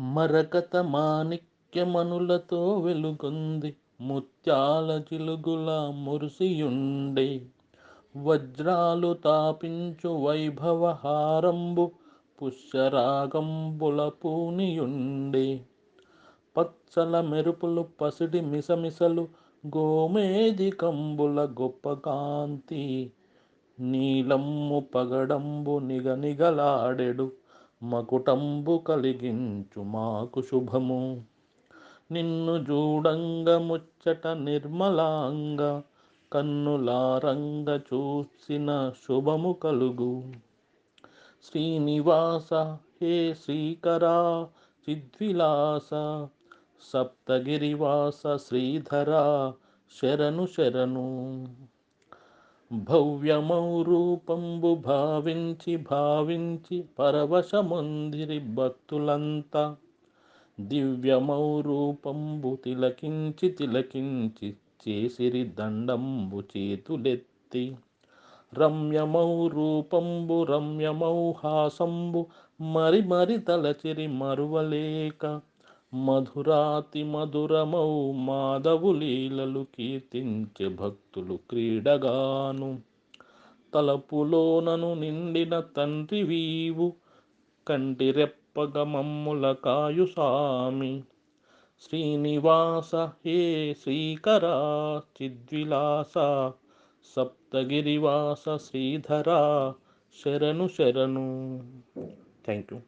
మరకత మాణిక్యమణులతో వెలుగొంది ముత్యాల చిలుగుల మురిసియుండే. వజ్రాలు తాపించు వైభవహారంబు పుష్యరాగంబుల పూనియుండే. పచ్చల మెరుపులు పసిడి మిసమిసలు గోమేధికంబుల గొప్ప కాంతి. నీలమ్ము పగడంబు నిగనిగలాడెడు మకుటంబు కలిగించు మాకు శుభము. నిన్ను చూడంగ ముచ్చట నిర్మలాంగ కన్నులారంగ చూసిన శుభము కలుగు. శ్రీనివాస హే శ్రీకరా చిద్విలాస సప్తగిరివాస శ్రీధర శరణు శరణు. భవ్యమౌ రూపంబు భావించి భావించి పరవశమందిరి భక్తులంతా. దివ్యమౌ రూపంబు తిలకించి తిలకించి చేసిరి దండంబు చేతులెత్తి. రమ్యమౌ రూపంబు రమ్యమౌ హాసంబు మరి మరి తలచిరి మరువలేక మధురాతి మధురమౌ మాధవు లీలలు కీర్తించే భక్తులు క్రీడగాను. తలపులోనను నిండిన తండ్రి వీవు కంటిరెప్పగ మమ్ముల కాయు సామి. శ్రీనివాస హే శ్రీకరా చిద్విలాస సప్తగిరివాస శ్రీధర శరణు శరణు. Thank you